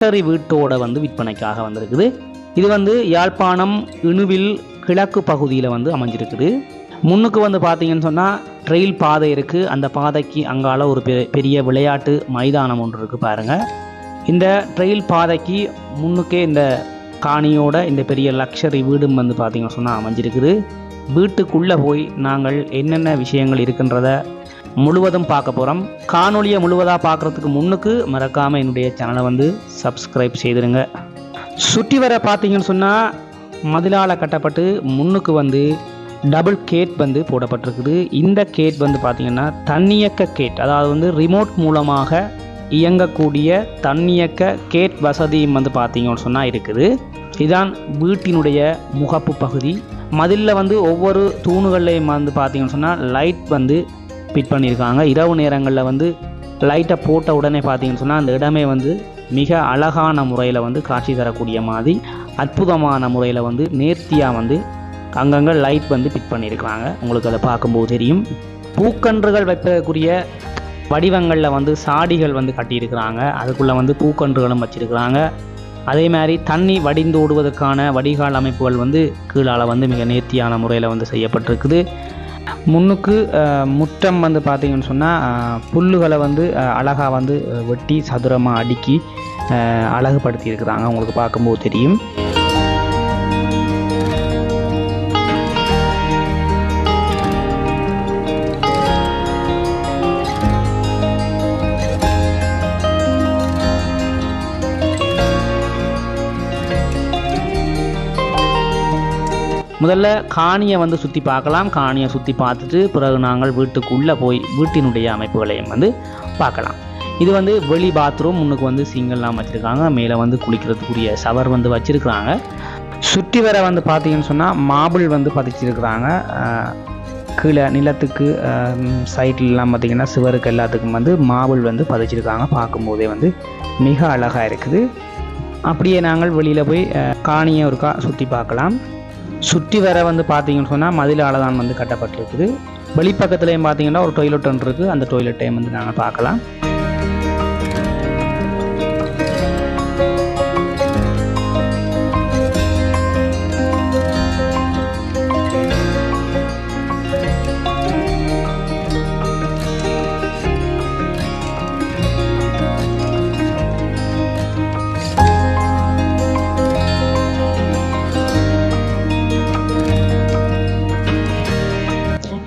Luxury வீட்டோட வந்து விற்பனைக்காக வந்திருக்குது. இது வந்து யாழ்ப்பாணம் இணுவில் கிழக்கு பகுதியில் வந்து அமைஞ்சிருக்குது. முன்னுக்கு வந்து பார்த்தீங்கன்னு சொன்னால் ட்ரெயில் பாதை இருக்குது அந்த பாதைக்கு அங்கால ஒரு பெ பெரிய விளையாட்டு மைதானம் ஒன்று இருக்குது பாருங்கள் இந்த ட்ரெயில் பாதைக்கு முன்னுக்கே இந்த காணியோட இந்த பெரிய லக்ஷரி வீடும் வந்து பார்த்தீங்கன்னு சொன்னால் அமைஞ்சிருக்குது. வீட்டுக்குள்ளே போய் நாங்கள் என்னென்ன விஷயங்கள் இருக்கின்றத முழுவதும் பார்க்க போகிறோம் காணொலியை முழுவதாக பார்க்குறதுக்கு முன்னுக்கு மறக்காமல் என்னுடைய சேனலை வந்து சப்ஸ்கிரைப் செய்திருங்க. சுற்றி வர பார்த்தீங்கன்னு சொன்னால் மதிலால் கட்டப்பட்டு முன்னுக்கு வந்து டபுள் கேட் வந்து போடப்பட்டிருக்குது. இந்த கேட் வந்து பார்த்திங்கன்னா தன்னியக்க கேட் அதாவது வந்து ரிமோட் மூலமாக இயங்கக்கூடிய தன்னியக்க கேட் வசதியும் வந்து பார்த்திங்கன்னு சொன்னால் இருக்குது. இதான் வீட்டினுடைய முகப்பு பகுதி. மதிலில் வந்து ஒவ்வொரு தூணுகள்லையும் வந்து பார்த்திங்கன்னு சொன்னால் லைட் வந்து ஃபிட் பண்ணியிருக்காங்க. இரவு நேரங்களில் வந்து லைட்டை போட்ட உடனே பார்த்தீங்கன்னு சொன்னால் அந்த இடமே வந்து மிக அழகான முறையில் வந்து காட்சி தரக்கூடிய மாதிரி அற்புதமான முறையில் வந்து நேர்த்தியாக வந்து அங்கங்கே லைட் வந்து ஃபிட் பண்ணியிருக்கிறாங்க உங்களுக்கு அதை பார்க்கும்போது தெரியும். பூக்கன்றுகள் வைக்கக்கூடிய வடிவங்களில் வந்து சாடிகள் வந்து கட்டியிருக்கிறாங்க. அதுக்குள்ளே வந்து பூக்கன்றுகளும் வச்சிருக்கிறாங்க. அதே மாதிரி தண்ணி வடிந்து ஓடுவதற்கான வடிகால் அமைப்புகள் வந்து கீழால் வந்து மிக நேர்த்தியான முறையில் வந்து செய்யப்பட்டிருக்குது. முன்னுக்கு அஹ், முற்றம் வந்து பார்த்தீங்கன்னு சொன்னால் புல்லுகளை வந்து அழகாக வந்து வெட்டி சதுரமாக அடுக்கி அஹ், அழகுபடுத்தி இருக்கிறாங்க. உங்களுக்கு பார்க்கும்போது தெரியும். முதல்ல காணியை வந்து சுற்றி பார்க்கலாம். காணியை சுற்றி பார்த்துட்டு பிறகு நாங்கள் வீட்டுக்குள்ளே போய் வீட்டினுடைய அமைப்புகளையும் வந்து பார்க்கலாம். இது வந்து வெளி பாத்ரூம் முன்னுக்கு வந்து சிங்கெல்லாம் வச்சுருக்காங்க. மேலே வந்து குளிக்கிறதுக்குரிய ஷவர் வந்து வச்சுருக்குறாங்க. சுற்றி வர வந்து பார்த்தீங்கன்னு சொன்னால் மாபிள் வந்து பதிச்சிருக்கிறாங்க. கீழே நிலத்துக்கு சைட்லலாம் பார்த்திங்கன்னா சுவருக்கு எல்லாத்துக்கும் வந்து மாபிள் வந்து பதிச்சிருக்காங்க. பார்க்கும்போதே வந்து மிக அழகாக இருக்குது. அப்படியே நாங்கள் வெளியில் போய் காணியை ஒருக்கா சுற்றி பார்க்கலாம். சுற்றி வர வந்து பார்த்தீங்கன்னு சொன்னால் மதிலால் தான் வந்து கட்டப்பட்டிருக்குது. வெளிப்பக்கத்துலேயும் பார்த்தீங்கன்னா ஒரு டொய்லெட் ஒன்று இருக்குது அந்த டொய்லெட்டையும் வந்து நாங்கள் பார்க்கலாம்.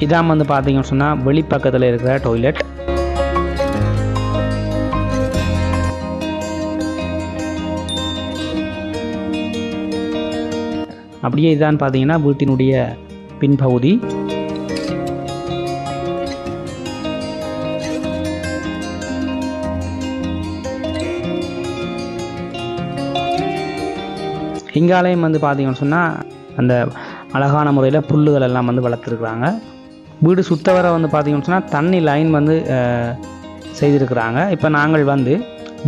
இதான் வந்து பார்த்தீங்கன்னு சொன்னால் வெளிப்பக்கத்தில் இருக்கிற டாய்லெட் அப்படியே இதான் பார்த்தீங்கன்னா வீட்டினுடைய பின்பகுதி. இங்காலையும் வந்து பார்த்தீங்கன்னு சொன்னால் அந்த அழகான முறையில் புல்லுகள் எல்லாம் வந்து வளர்த்துருக்குறாங்க. வீடு சுத்த வர வந்து பார்த்தீங்கன்னு சொன்னால் தண்ணி லைன் வந்து செய்திருக்கிறாங்க. இப்போ நாங்கள் வந்து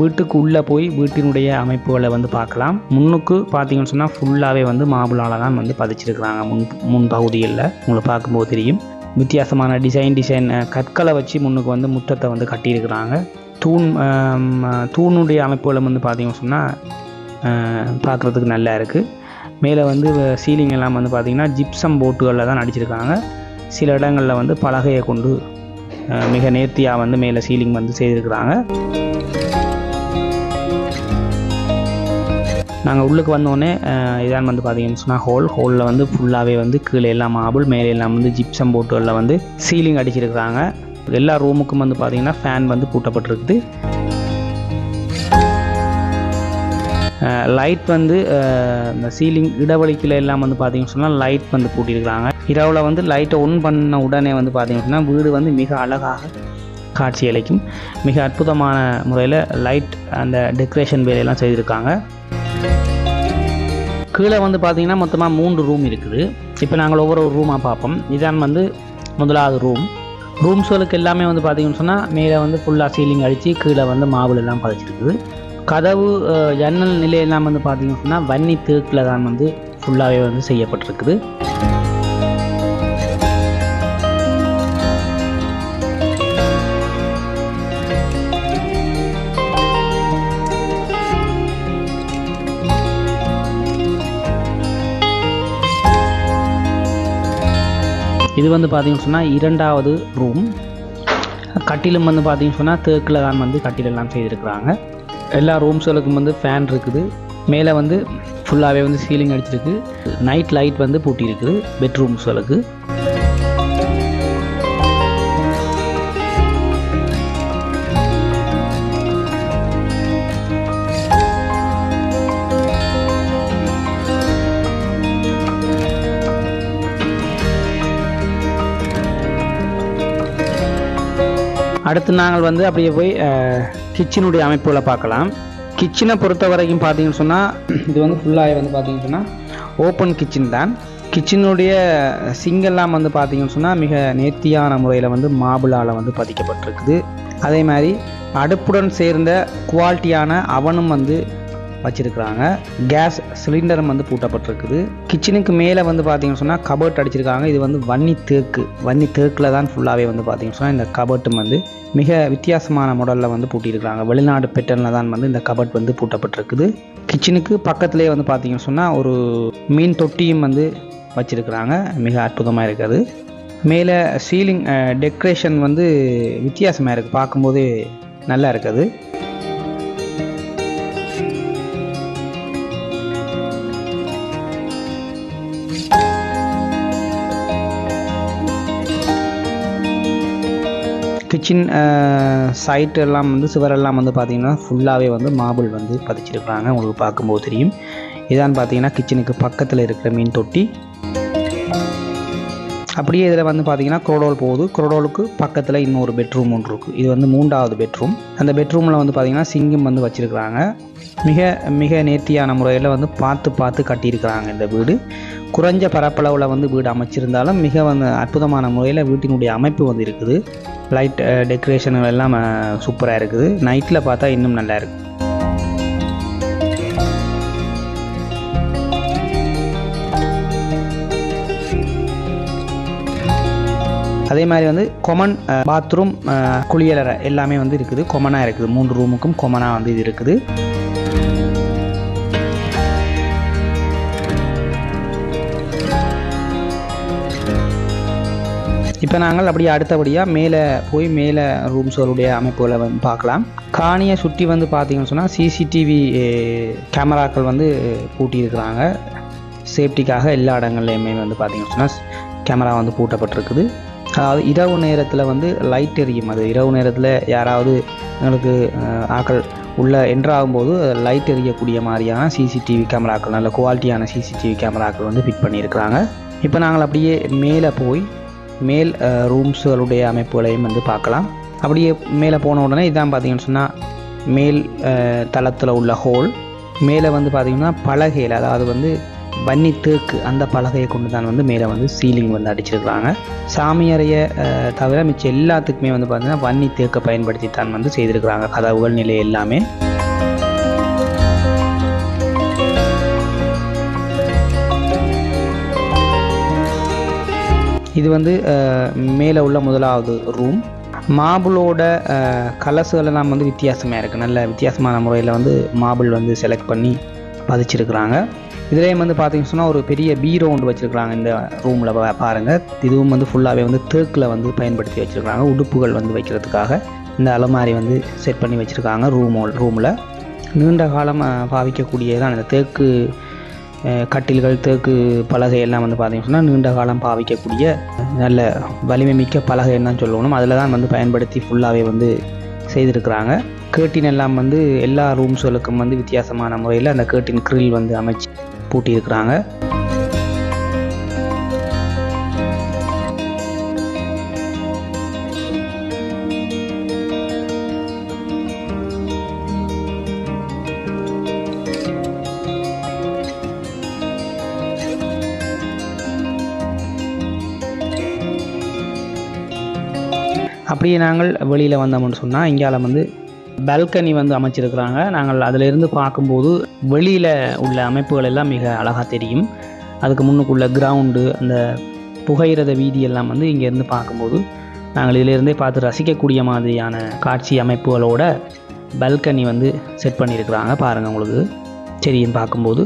வீட்டுக்கு உள்ளே போய் வீட்டினுடைய அமைப்புகளை வந்து பார்க்கலாம். முன்னுக்கு பார்த்தீங்கன்னு சொன்னால் ஃபுல்லாகவே வந்து மாபிளால் தான் வந்து பதிச்சிருக்கிறாங்க. முன் முன் பகுதியில் உங்களை பார்க்கும்போது தெரியும். வித்தியாசமான டிசைன் டிசைன் கற்களை வச்சு முன்னுக்கு வந்து முற்றத்தை வந்து கட்டியிருக்கிறாங்க. தூண் தூணுடைய அமைப்புகளை வந்து பார்த்திங்கன்னு சொன்னால் பார்க்குறதுக்கு நல்லா இருக்குது மேலே வந்து சீலிங் எல்லாம் வந்து பார்த்திங்கன்னா ஜிப்சம் போட்டுகளில் தான் அடிச்சிருக்காங்க சில இடங்களில் வந்து பலகையை கொண்டு மிக நேர்த்தியாக வந்து மேலே சீலிங் வந்து செய்திருக்கிறாங்க. நாங்கள் உள்ளுக்கு வந்தோடனே இதான் வந்து பார்த்தீங்கன்னு சொன்னால் ஹோல் ஹோலில் வந்து ஃபுல்லாகவே வந்து கீழே எல்லாம் மாபிள் மேலே எல்லாம் வந்து ஜிப்சம் போட்டுகளில் வந்து சீலிங் அடிச்சிருக்கிறாங்க. எல்லா ரூமுக்கும் வந்து பார்த்திங்கன்னா ஃபேன் வந்து பூட்டப்பட்டிருக்குது. லைட் வந்து இந்த சீலிங் இடவழிக்கில் எல்லாம் வந்து பார்த்தீங்கன்னு சொன்னால் லைட் வந்து பூட்டியிருக்கிறாங்க இரவில் வந்து லைட்டை ஒன் பண்ண உடனே வந்து பார்த்திங்க அப்படின்னா வீடு வந்து மிக அழகாக காட்சியளிக்கும் மிக அற்புதமான முறையில் லைட் அந்த டெக்கரேஷன் வேலையெல்லாம் செய்திருக்காங்க. கீழே வந்து பார்த்திங்கன்னா மொத்தமாக மூன்று ரூம் இருக்குது. இப்போ நாங்கள் ஒவ்வொரு ரூமாக பார்ப்போம். இதான் வந்து முதலாவது ரூம் ரூம்ஸ்களுக்கு எல்லாமே வந்து பார்த்திங்கன்னு சொன்னால் மேலே வந்து ஃபுல்லாக சீலிங் அடித்து கீழே வந்து மாவுல எல்லாம் பதிச்சிருக்குது கதவு ஜன்னல் நிலையெல்லாம் வந்து பார்த்திங்கன்னு சொன்னால் வன்னி தேக்கில் தான் வந்து ஃபுல்லாகவே வந்து செய்யப்பட்டிருக்குது. இது வந்து பார்த்தீங்கன்னு சொன்னால் இரண்டாவது ரூம் கட்டிலும் வந்து பார்த்தீங்கன்னு சொன்னால் தேக்கில் தான் வந்து கட்டிலெல்லாம் செய்திருக்கிறாங்க. எல்லா ரூம்ஸ்களுக்கும் வந்து ஃபேன் இருக்குது. மேலே வந்து ஃபுல்லாகவே வந்து சீலிங் அடிச்சிருக்கு. நைட் லைட் வந்து பூட்டி இருக்குது பெட்ரூம்ஸ்களுக்கு அடுத்து நாங்கள் வந்து அப்படியே போய் கிச்சனுடைய அமைப்புகளை பார்க்கலாம். கிச்சனை பொறுத்த வரைக்கும் பார்த்தீங்கன்னு சொன்னால் இது வந்து ஃபுல்லாக வந்து பார்த்தீங்கன்னு சொன்னால் ஓப்பன் கிச்சன் தான். கிச்சனுடைய சிங்கெல்லாம் வந்து பார்த்தீங்கன்னு சொன்னால் மிக நேர்த்தியான முறையில் வந்து மாபிளால் வந்து பதிக்கப்பட்டிருக்குது. அதே மாதிரி அடுப்புடன் சேர்ந்த குவாலிட்டியான அவனும் வந்து வச்சிருக்கிறாங்க. கேஸ் சிலிண்டரும் வந்து பூட்டப்பட்டிருக்குது. கிச்சனுக்கு மேலே வந்து பார்த்தீங்கன்னு சொன்னால் கபர்ட் அடிச்சிருக்காங்க. இது வந்து வன்னி தேக்கு. வன்னி தேக்கில் தான் ஃபுல்லாகவே வந்து பார்த்தீங்கன்னு சொன்னால் இந்த கபர்ட்டும் வந்து மிக வித்தியாசமான மாடலில் வந்து பூட்டியிருக்காங்க வெளிநாடு பெட்டர்னில் தான் வந்து இந்த கபட் வந்து பூட்டப்பட்டிருக்குது. கிச்சனுக்கு பக்கத்துலேயே வந்து பார்த்தீங்கன்னு சொன்னால் ஒரு மீன் தொட்டியும் வந்து வச்சிருக்கிறாங்க. மிக அற்புதமாக இருக்குது. மேலே சீலிங் டெக்கரேஷன் வந்து வித்தியாசமாக இருக்குது பார்க்கும்போதே நல்லா இருக்குது. கிச்சன் சைட் uh, எல்லாம் வந்து சுவரெல்லாம் வந்து பார்த்திங்கன்னா ஃபுல்லாகவே வந்து மார்பிள் வந்து பதிச்சிருக்கிறாங்க. உங்களுக்கு பார்க்கும்போது தெரியும். இதான் பார்த்தீங்கன்னா கிச்சனுக்கு பக்கத்தில் இருக்கிற மீன் தொட்டி. அப்படியே இதில் வந்து பார்த்தீங்கன்னா குரோடோல் போகுது. குரோடோலுக்கு பக்கத்தில் இன்னொரு பெட்ரூம் ஒன்று இருக்குது இது வந்து மூன்றாவது பெட்ரூம் அந்த பெட்ரூமில் வந்து பார்த்திங்கன்னா சிங்கம் வந்து வச்சுருக்கிறாங்க. மிக மிக நேர்த்தியான முறையில் வந்து பார்த்து பார்த்து கட்டியிருக்கிறாங்க இந்த வீடு. குறைஞ்ச பரப்பளவில் வந்து வீடு அமைச்சிருந்தாலும் மிக வந்து அற்புதமான முறையில் வீட்டினுடைய அமைப்பு வந்து இருக்குது. லைட் டெக்கரேஷன்கள் எல்லாம் சூப்பராக இருக்குது. நைட்டில் பார்த்தா இன்னும் நல்லா இருக்குது அதே மாதிரி வந்து கொமன் பாத்ரூம் குளியலறை எல்லாமே வந்து இருக்குது. கொமனாக இருக்குது. மூன்று ரூமுக்கும் கொமனாக வந்து இது இருக்குது. இப்போ நாங்கள் அப்படியே அடுத்தபடியாக மேலே போய் மேலே ரூம்ஸோருடைய அமைப்புகளை வந்து பார்க்கலாம். காணியை சுற்றி வந்து பார்த்தீங்கன்னு சொன்னால் சிசிடிவி கேமராக்கள் வந்து பூட்டியிருக்கிறாங்க. சேஃப்டிக்காக எல்லா இடங்கள்லையுமே வந்து பார்த்தீங்கன்னு சொன்னால் கேமரா வந்து பூட்டப்பட்டிருக்குது. அதாவது இரவு நேரத்தில் வந்து லைட் எரியும் அது. இரவு நேரத்தில் யாராவது எங்களுக்கு ஆக்கள் உள்ள என்ட்ராகும்போது லைட் எரியக்கூடிய மாதிரியான சிசிடிவி கேமராக்கள் நல்ல குவாலிட்டியான சிசிடிவி கேமராக்கள் வந்து ஃபிட் பண்ணியிருக்கிறாங்க. இப்போ நாங்கள் அப்படியே மேலே போய் மேல் ரூம்ஸுகளுடைய அமைப்புகளையும் வந்து பார்க்கலாம். அப்படியே மேலே போன உடனே இதான் பார்த்தீங்கன்னு சொன்னால் மேல் தளத்தில் உள்ள ஹோல் மேலே வந்து பார்த்திங்கன்னா பலகையில் அதாவது வந்து வன்னி தேக்கு அந்த பலகையை கொண்டு தான் வந்து மேலே வந்து சீலிங் வந்து அடிச்சிருக்கிறாங்க. சாமியறைய தவிர மிச்சம் எல்லாத்துக்குமே வந்து பார்த்திங்கன்னா வன்னி தேக்கை பயன்படுத்தி தான் வந்து செய்திருக்கிறாங்க கதவுகள் நிலை எல்லாமே. இது வந்து மேலே உள்ள முதலாவது ரூம் மாபிளோட கலர்ஸுகள் நாம் வந்து வித்தியாசமாக இருக்குது நல்ல வித்தியாசமான முறையில் வந்து மாபிள் வந்து செலக்ட் பண்ணி பதிச்சிருக்கிறாங்க. இதுலேயும் வந்து பார்த்தீங்கன்னு சொன்னால் ஒரு பெரிய பீரோ ஒன்று வச்சுருக்குறாங்க இந்த ரூமில் பாருங்கள் இதுவும் வந்து ஃபுல்லாகவே வந்து தேக்கில் வந்து பயன்படுத்தி வச்சுருக்காங்க உடுப்புகள் வந்து வைக்கிறதுக்காக இந்த அலமாரி வந்து செட் பண்ணி வச்சுருக்காங்க ரூம் ரூமில் நீண்ட காலம் பாவிக்கக்கூடியதான் இந்த தேக்கு கட்டில்கள் தேக்கு பலகை எல்லாம் வந்து பார்த்திங்க சொன்னால் நீண்ட காலம் பாவிக்கக்கூடிய நல்ல வலிமை மிக்க பலகைன்னு தான் சொல்லணும். அதில் தான் வந்து பயன்படுத்தி ஃபுல்லாகவே வந்து செய்திருக்கிறாங்க. கேட்டின் எல்லாம் வந்து எல்லா ரூம்ஸ்களுக்கும் வந்து வித்தியாசமான முறையில் அந்த கேட்டின் கிரில் வந்து அமைச்சு பூட்டியிருக்கிறாங்க. அப்படியே நாங்கள் வெளியில் வந்தோம்னு சொன்னால் இங்கால வந்து பால்கனி வந்து அமைச்சிருக்கிறாங்க. நாங்கள் அதிலிருந்து பார்க்கும்போது வெளியில் உள்ள அமைப்புகள் எல்லாம் மிக அழகாக தெரியும். அதுக்கு முன்னுக்குள்ள கிரவுண்டு அந்த புகையிரத வீதி எல்லாம் வந்து இங்கேருந்து பார்க்கும்போது நாங்கள் இதிலிருந்தே பார்த்து ரசிக்கக்கூடிய மாதிரியான காட்சி அமைப்புகளோட பல்கனி வந்து செட் பண்ணியிருக்கிறாங்க பாருங்கள் உங்களுக்கு. சரியும் பார்க்கும்போது.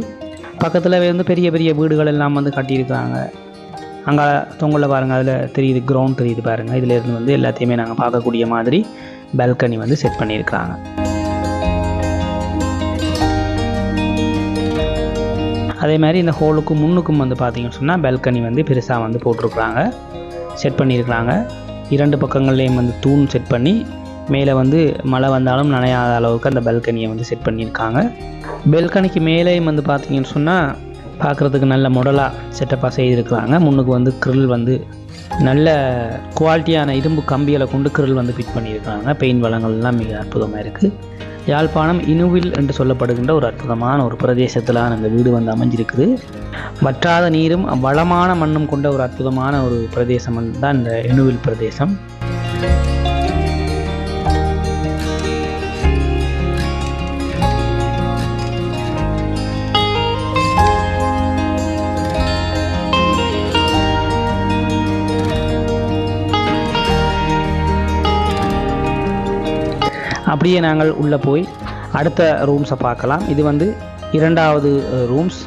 பக்கத்தில் வந்து பெரிய பெரிய வீடுகள் எல்லாம் வந்து கட்டியிருக்கிறாங்க. அங்கே தொங்கலில் பாருங்கள் அதில் தெரியுது கிரவுண்ட் தெரியுது பாருங்கள் இதில் இருந்து வந்து எல்லாத்தையுமே நாங்கள் பார்க்கக்கூடிய மாதிரி பால்கனி வந்து செட் பண்ணியிருக்கிறாங்க. அதே மாதிரி இந்த ஹோலுக்கும் முன்னுக்கும் வந்து பார்த்தீங்கன்னு சொன்னால் பால்கனி வந்து பெருசாக வந்து போட்டிருக்குறாங்க. செட் பண்ணியிருக்கிறாங்க. இரண்டு பக்கங்கள்லேயும் வந்து தூண் செட் பண்ணி மேலே வந்து மழை வந்தாலும் நனையாத அளவுக்கு அந்த பால்கனியை வந்து செட் பண்ணியிருக்காங்க. பால்கனிக்கு மேலேயும் வந்து பார்த்தீங்கன்னு சொன்னால் பார்க்குறதுக்கு நல்ல முடலாக செட்டப்பாக செய்திருக்கிறாங்க முன்னுக்கு வந்து கிரில் வந்து நல்ல குவாலிட்டியான இரும்பு கம்பிகளை கொண்டு கிரில் வந்து ஃபிட் பண்ணியிருக்கிறாங்க. பெயின் வளங்கள்லாம் மிக அற்புதமாக இருக்குது யாழ்ப்பாணம் இனுவில் என்று சொல்லப்படுகின்ற ஒரு அற்புதமான ஒரு பிரதேசத்தில் அந்த வீடு வந்து அமைஞ்சிருக்குது. வற்றாத நீரும் வளமான மண்ணும் கொண்ட ஒரு அற்புதமான ஒரு பிரதேசம் தான் இந்த இணுவில் பிரதேசம். அப்படியே நாங்கள் உள்ளே போய் அடுத்த ரூம்ஸை பார்க்கலாம். இது வந்து இரண்டாவது ரூம்ஸ்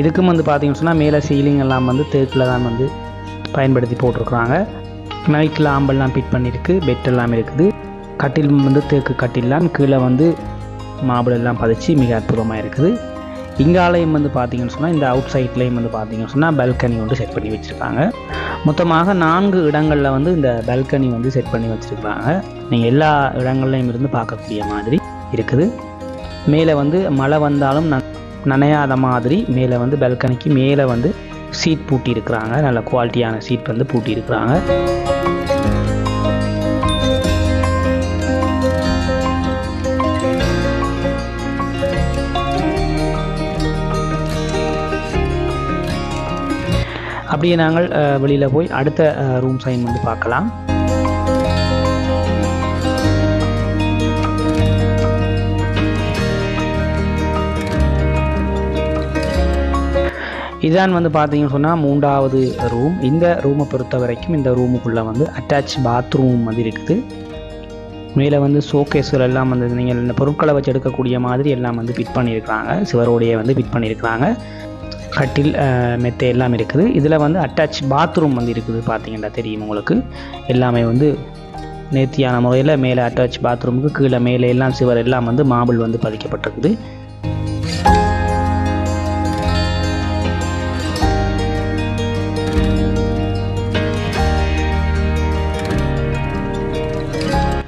இதுக்கும் வந்து பார்த்தீங்கன்னு சொன்னால் மேலே சீலிங் எல்லாம் வந்து தேக்கில் தான் வந்து பயன்படுத்தி போட்டிருக்குறாங்க. நைட் லாம்பெல்லாம் ஃபிட் பண்ணியிருக்கு பெட் எல்லாம் இருக்குது. கட்டில் வந்து தேக்கு கட்டில்லாம் கீழே வந்து மாபிளெல்லாம் பதிச்சு மிக அற்புதமாக இருக்குது. இங்காலையும் வந்து பார்த்தீங்கன்னு சொன்னால் இந்த அவுட் சைட்லேயும் வந்து பார்த்தீங்கன்னு சொன்னால் பல்கனி வந்து செட் பண்ணி வச்சுருக்காங்க. மொத்தமாக நான்கு இடங்களில் வந்து இந்த பல்கனி வந்து செட் பண்ணி வச்சுருக்காங்க நீங்கள் எல்லா இடங்கள்லையும் இருந்து பார்க்கக்கூடிய மாதிரி இருக்குது. மேலே வந்து மழை வந்தாலும் நனையாத மாதிரி மேலே வந்து பல்கனிக்கு மேலே வந்து சீட் பூட்டி இருக்கிறாங்க நல்ல குவாலிட்டியான சீட் வந்து பூட்டி இருக்கிறாங்க அப்படியே நாங்கள் வெளியில் போய் அடுத்த ரூம் சைன் வந்து பார்க்கலாம். இதான் வந்து பார்த்தீங்கன்னு சொன்னால் மூன்றாவது ரூம் இந்த ரூமை பொறுத்த வரைக்கும் இந்த ரூமுக்குள்ளே வந்து அட்டாச் பாத்ரூம் வந்து இருக்குது. மேலே வந்து ஷோகேஸ்கள் எல்லாம் வந்து நீங்கள் இந்த பொருட்களை வச்சு எடுக்கக்கூடிய மாதிரி எல்லாம் வந்து ஃபிட் பண்ணியிருக்கிறாங்க. சிவரோடைய வந்து ஃபிட் பண்ணியிருக்கிறாங்க. கட்டில் மெத்தை எல்லாம் இருக்குது. இதில் வந்து அட்டாச் பாத்ரூம் வந்து இருக்குது பார்த்தீங்கன்னா தெரியும் உங்களுக்கு. எல்லாமே வந்து நேர்த்தியான முறையில் மேலே அட்டாச் பாத்ரூமுக்கு கீழே மேலே எல்லாம் சிவர் எல்லாம் வந்து மாபிள் வந்து பதிக்கப்பட்டிருக்குது.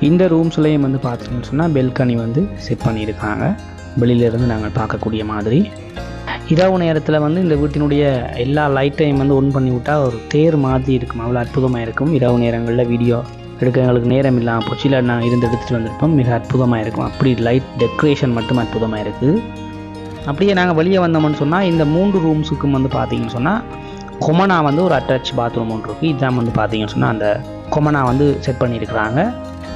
இந்த ரூம்ஸ்லேயும் வந்து பார்த்தீங்கன்னு சொன்னால் பெல்கனி வந்து செட் பண்ணியிருக்காங்க. வெளியிலேருந்து நாங்கள் பார்க்கக்கூடிய மாதிரி. இரவு நேரத்தில் வந்து இந்த வீட்டினுடைய எல்லா லைட்டையும் வந்து ஒன் பண்ணி விட்டால் ஒரு தேர் மாதிரி இருக்கும். அவ்வளோ அற்புதமாக இருக்கும். இரவு நேரங்களில் வீடியோ எடுக்க எங்களுக்கு நேரம் இல்லாமல் பொச்சியில் நான் இருந்து எடுத்துகிட்டு வந்திருப்போம். மிக அற்புதமாக இருக்கும். அப்படி லைட் டெக்கரேஷன் மட்டும் அற்புதமாக இருக்குது அப்படியே நாங்கள் வெளியே வந்தோம்னு சொன்னால் இந்த மூன்று ரூம்ஸுக்கும் வந்து பார்த்தீங்கன்னு சொன்னால் கொமனா வந்து ஒரு அட்டாச் பாத்ரூம் ஒன்று இருக்குது இதுதான் வந்து பார்த்தீங்கன்னு சொன்னால் அந்த கொமனா வந்து செட் பண்ணியிருக்கிறாங்க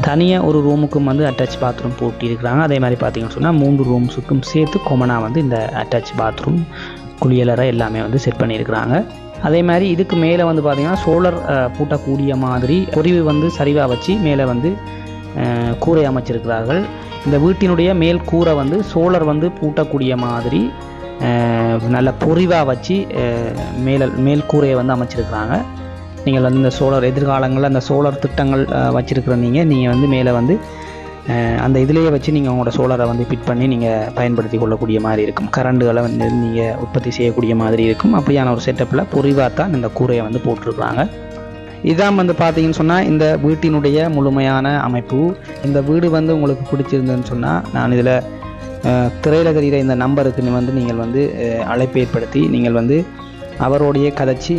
தனியாக ஒரு ரூமுக்கும் வந்து அட்டாச் பாத்ரூம் போட்டியிருக்கிறாங்க. அதே மாதிரி பார்த்தீங்கன்னு சொன்னால் மூன்று ரூம்ஸுக்கும் சேர்த்து கொமனாக வந்து இந்த அட்டாச் பாத்ரூம் குளியலறை எல்லாமே வந்து செட் பண்ணியிருக்கிறாங்க. அதே மாதிரி இதுக்கு மேலே வந்து பார்த்திங்கன்னா சோலர் பூட்டக்கூடிய மாதிரி பொறிவு வந்து சரிவாக வச்சு மேலே வந்து கூரை அமைச்சிருக்கிறார்கள். இந்த வீட்டினுடைய மேல் கூரை வந்து சோலர் வந்து பூட்டக்கூடிய மாதிரி நல்ல பொறிவாக வச்சு மேலே மேல் கூரையை வந்து அமைச்சிருக்கிறாங்க. நீங்கள் வந்து இந்த சோலார் எதிர்காலங்களில் அந்த சோலார் திட்டங்கள் வச்சுருக்கிற நீங்கள் நீங்கள் வந்து மேலே வந்து அந்த இதிலேயே வச்சு நீங்கள் உங்களோட சோலாரை வந்து ஃபிட் பண்ணி நீங்கள் பயன்படுத்தி கொள்ளக்கூடிய மாதிரி இருக்கும். கரண்டுகளை வந்து நீங்கள் உற்பத்தி செய்யக்கூடிய மாதிரி இருக்கும். அப்படியான ஒரு செட்டப்பில் பொறிவாக தான் இந்த கூரையை வந்து போட்டிருக்கிறாங்க. இதான் வந்து பார்த்தீங்கன்னு சொன்னால் இந்த வீட்டினுடைய முழுமையான அமைப்பு. இந்த வீடு வந்து உங்களுக்கு பிடிச்சிருந்ததுன்னு சொன்னால் நான் இதில் திரையில் தெரிகிற இந்த நம்பருக்கு வந்து நீங்கள் வந்து அழைப்பு ஏற்படுத்தி நீங்கள் வந்து அவரோடைய கதைச்சி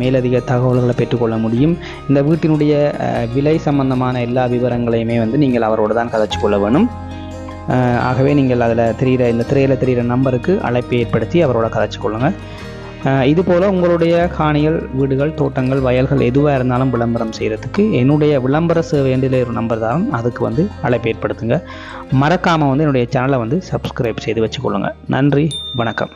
மேலதிக தகவல்களை பெற்றுக்கொள்ள முடியும். இந்த வீட்டினுடைய விலை சம்பந்தமான எல்லா விவரங்களையுமே வந்து நீங்கள் அவரோடு தான் கதைச்சு கொள்ள வேணும். ஆகவே நீங்கள் அதில் தெரிகிற இந்த திரையில் தெரிகிற நம்பருக்கு அழைப்பை ஏற்படுத்தி அவரோட கதைச்சு கொள்ளுங்கள் இதுபோல் உங்களுடைய காணிகள் வீடுகள் தோட்டங்கள் வயல்கள் எதுவாக இருந்தாலும் விளம்பரம் செய்கிறதுக்கு என்னுடைய விளம்பர சேவை ஒரு நம்பர் தான். அதுக்கு வந்து அழைப்பு ஏற்படுத்துங்க. மறக்காமல் வந்து என்னுடைய சேனலை வந்து சப்ஸ்கிரைப் செய்து வச்சுக்கொள்ளுங்கள் நன்றி வணக்கம்.